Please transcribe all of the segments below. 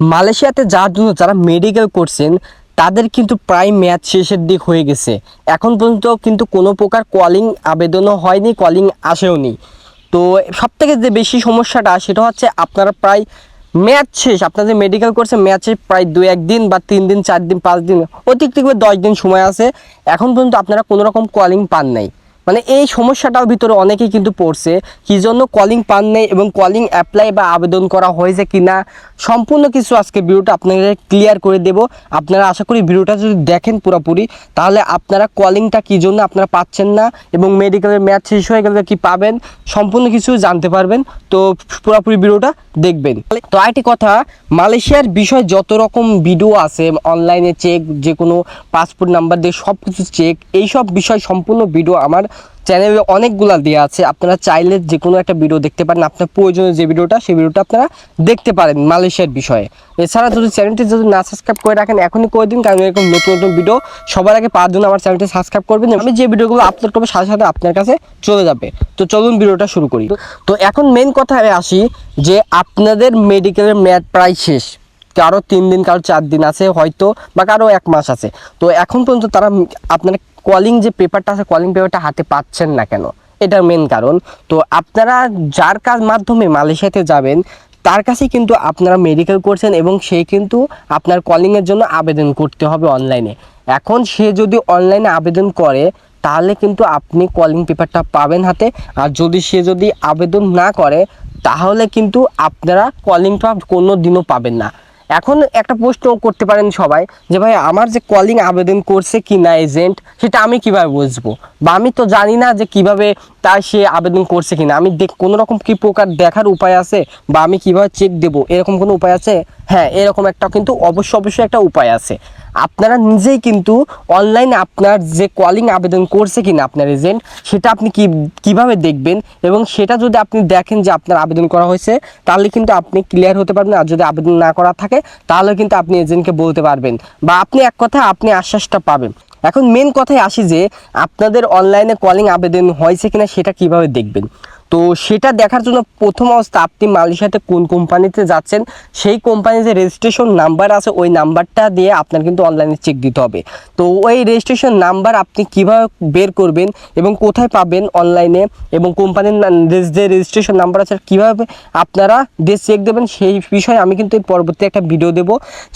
মালয়েশিয়াতে যাওয়ার জন্য যারা মেডিকেল করছেন, তাদের কিন্তু প্রায় ম্যাচ শেষের দিক হয়ে গেছে। এখন পর্যন্ত কিন্তু কোনো প্রকার কলিং আবেদনও হয়নি কলিং আসেও নি। তো সব থেকে যে বেশি সমস্যাটা, সেটা হচ্ছে আপনারা প্রায় ম্যাচ শেষ আপনাদের মেডিকেল কোর্সে ম্যাচে প্রায় দু একদিন বা তিন দিন, চার দিন, পাঁচ দিন, অতিরিক্ত দশ দিন সময় আছে। এখন পর্যন্ত আপনারা কোনো রকম কলিং পান নাই। মানে এই সমস্যাটার ভিতরে অনেকেই কিন্তু পড়ছে কি জন্য কলিং পান নেই এবং কলিং অ্যাপ্লাই বা আবেদন করা হয়েছে কি না সম্পূর্ণ কিছু আজকে ভিডিওটা আপনাদের ক্লিয়ার করে দেব। আপনারা আশা করি ভিডিওটা যদি দেখেন পুরোপুরি, তাহলে আপনারা কলিংটা কি জন্য আপনারা পাচ্ছেন না এবং মেডিকেলের ম্যাচ শেষ হয়ে গেলে কি পাবেন, সম্পূর্ণ কিছু জানতে পারবেন। তো পুরোপুরি ভিডিওটা দেখবেন। তো আরেকটি কথা, মালয়েশিয়ার বিষয় যত রকম ভিডিও আছে অনলাইনে চেক যে কোনো পাসপোর্ট নাম্বার দিয়ে সব কিছু চেক এইসব বিষয় সম্পূর্ণ ভিডিও আমার চ্যানেলে অনেকগুলা দেওয়া আছে। আপনারা চাইলে যে কোনো একটা ভিডিও দেখতে পারেন। আপনার প্রয়োজনীয় যে ভিডিওটা সেই ভিডিওটা আপনারা দেখতে পারেন মালয়েশিয়ার বিষয়ে। এছাড়া যদি চ্যানেলটি যদি না সাবস্ক্রাইব করে রাখেন, এখনই করে দিন, কারণ এরকম নতুন নতুন ভিডিও সবার আগে পাওয়ার জন্য আমার চ্যানেলটি সাবস্ক্রাইব করবেন আমি যে ভিডিওগুলো আপলোড করব, সাথে সাথে আপনার কাছে চলে যাবে। তো চলুন ভিডিওটা শুরু করি। তো এখন মেন কথায় আসি যে আপনাদের মেডিকেলের ম্যাথ প্রায় শেষ। কারও তিন দিন, কারও চার দিন আছে হয়তো, বা কারও এক মাস আছে। তো এখন পর্যন্ত তারা আপনারা কলিং যে পেপারটা আছে কলিং পেপারটা হাতে পাচ্ছেন না কেন? এটার মেন কারণ। তো আপনারা যার কাজ মাধ্যমে মালয়েশিয়াতে যাবেন, তার কাছে কিন্তু আপনারা মেডিকেল করছেন এবং সে কিন্তু আপনার কলিংয়ের জন্য আবেদন করতে হবে অনলাইনে এখন সে যদি অনলাইনে আবেদন করে, তাহলে কিন্তু আপনি কলিং পেপারটা পাবেন হাতে। আর যদি সে যদি আবেদন না করে, তাহলে কিন্তু আপনারা কলিংটা কোনো দিনও পাবেন না। এখন একটা প্রশ্ন করতে পারেন সবাই যে ভাই, আমার যে কলিং আবেদন করছে কি না এজেন্ট সেটা আমি কীভাবে বুঝব? বা আমি তো জানি না যে কীভাবে তা সে আবেদন করছে কিনা? আমি দেখ কোনো রকম কি প্রকার দেখার উপায় আছে বা আমি কীভাবে চেক দেব? এরকম কোনো উপায় আছে? হ্যাঁ এরকম একটা কিন্তু অবশ্য অবশ্যই একটা উপায় আছে। আপনারা নিজেই কিন্তু অনলাইনে আপনার যে কলিং আবেদন করছে কিনা আপনার এজেন্ট সেটা আপনি কি, কীভাবে দেখবেন? এবং সেটা যদি আপনি দেখেন যে আপনার আবেদন করা হয়েছে, তাহলে কিন্তু আপনি ক্লিয়ার হতে পারবেন। আর যদি আবেদন না করা থাকে, তাহলে কিন্তু আপনি এজেন্টকে বলতে পারবেন। বা আপনি এক কথা আপনি আশ্বাসটা পাবেন। এখন মেন কথায় আসি যে আপনাদের অনলাইনে কলিং আবেদন হয়েছে কিনা সেটা কীভাবে দেখবেন? তো সেটা দেখার জন্য প্রথম অবস্থা, আপনি মালয়েশিয়াতে কোন কোম্পানিতে যাচ্ছেন, সেই কোম্পানির যে রেজিস্ট্রেশন নাম্বার আছে, ওই নাম্বারটা দিয়ে আপনার কিন্তু অনলাইনে চেক দিতে হবে। তো ওই রেজিস্ট্রেশন নাম্বার আপনি কীভাবে বের করবেন এবং কোথায় পাবেন অনলাইনে এবং কোম্পানির যে রেজিস্ট্রেশন নাম্বার আছে, কীভাবে আপনারা দিয়ে চেক দেবেন, সেই বিষয়ে আমি কিন্তু পরবর্তী একটা ভিডিও দেব।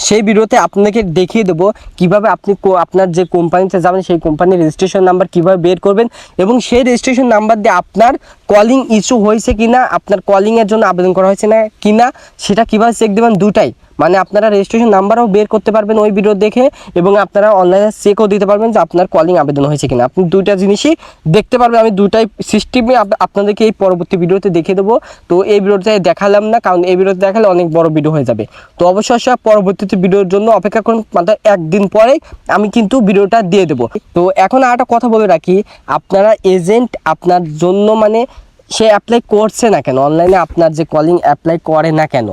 সেই ভিডিওতে আপনাকে দেখিয়ে দেবো কীভাবে আপনি আপনার যে কোম্পানিতে যাবেন, সেই কোম্পানির রেজিস্ট্রেশন নাম্বার কীভাবে বের করবেন এবং সেই রেজিস্ট্রেশন নাম্বার দিয়ে আপনার কলিং ইস্যু হয়েছে কিনা, আপনার কলিংয়ের জন্য আবেদন করা হয়েছে না কিনা, সেটা কীভাবে চেক দেবেন, দুটাই। মানে আপনারা রেজিস্ট্রেশন নাম্বারও বের করতে পারবেন ওই ভিডিও দেখে এবং আপনারা অনলাইনে চেকও দিতে পারবেন যে আপনার কলিং আবেদন হয়েছে কিনা। আপনি দুইটা জিনিসই দেখতে পারবেন। আমি দুটাই সিস্টেমে আপনাদেরকে এই পরবর্তী ভিডিওতে দেখে দেবো। তো এই ভিডিওতে দেখালাম না, কারণ এই ভিডিওতে দেখালে অনেক বড় ভিডিও হয়ে যাবে। তো অবশ্যই অবশ্যই পরবর্তীতে ভিডিওর জন্য অপেক্ষা করুন, মাত্র একদিন পরে আমি কিন্তু ভিডিওটা দিয়ে দেবো। তো এখন আর একটা কথা বলে রাখি, আপনারা এজেন্ট আপনার জন্য মানে সে অ্যাপ্লাই করছে না কেন? অনলাইনে আপনার যে কলিং অ্যাপ্লাই করে না কেন?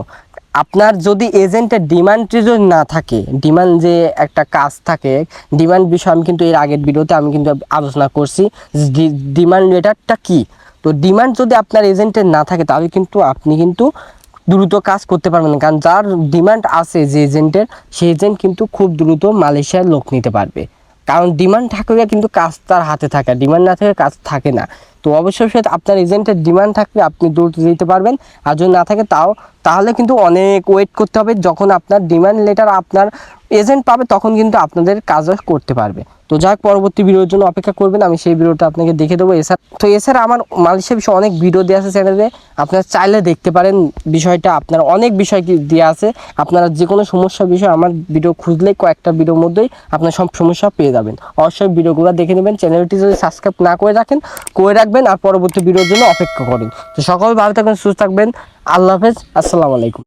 আপনার যদি এজেন্টের ডিমান্ড যদি না থাকে ডিমান্ড যে একটা কাজ থাকে ডিমান্ড বিষয় আমি কিন্তু এর আগের ভিডিওতে আমি কিন্তু আলোচনা করছি ডিমান্ড লেটারটা কি? তো ডিমান্ড যদি আপনার এজেন্টের না থাকে, তাহলে কিন্তু আপনি কিন্তু দ্রুত কাজ করতে পারবেন কারণ যার ডিমান্ড আছে যে এজেন্টের সেই এজেন্ট কিন্তু খুব দ্রুত মালয়েশিয়ার লোক নিতে পারবে। কারণ ডিমান্ড থাকলে কিন্তু কাজ তার হাতে থাকে ডিমান্ড না থাকলে কাজ থাকে না। তো অবশ্যই সাথে আপনার এজেন্টের ডিমান্ড থাকলে আপনি দ্রুত দিতে পারবেন। আর যদি না থাকে তাও, তাহলে কিন্তু অনেক ওয়েট করতে হবে যখন আপনার ডিমান্ড লেটার আপনার এজেন্ট পাবে, তখন কিন্তু আপনাদের কাজও করতে পারবে। তো যাক, পরবর্তী ভিডিওর জন্য অপেক্ষা করবেন, আমি সেই ভিডিওটা আপনাকে দেখে দেবো। এছাড়া তো এছাড়া আমার মালয়েশিয়া বিষয়ে অনেক ভিডিও দেওয়া আছে চ্যানেলে, আপনারা চাইলে দেখতে পারেন বিষয়টা। আপনার অনেক বিষয় দেওয়া আছে। আপনারা যে কোনো সমস্যা বিষয় আমার ভিডিও খুঁজলেই কয়েকটা ভিডিওর মধ্যেই আপনার সব সমস্যা পেয়ে যাবেন। অবশ্যই ভিডিওগুলো দেখে নেবেন, চ্যানেলটি যদি সাবস্ক্রাইব না করে রাখেন, করে রাখবেন, আর পরবর্তী ভিডিওর জন্য অপেক্ষা করেন। তো সকল ভালো থাকবেন, সুস্থ থাকবেন। আল্লাহ হাফেজ, আসসালামু আলাইকুম।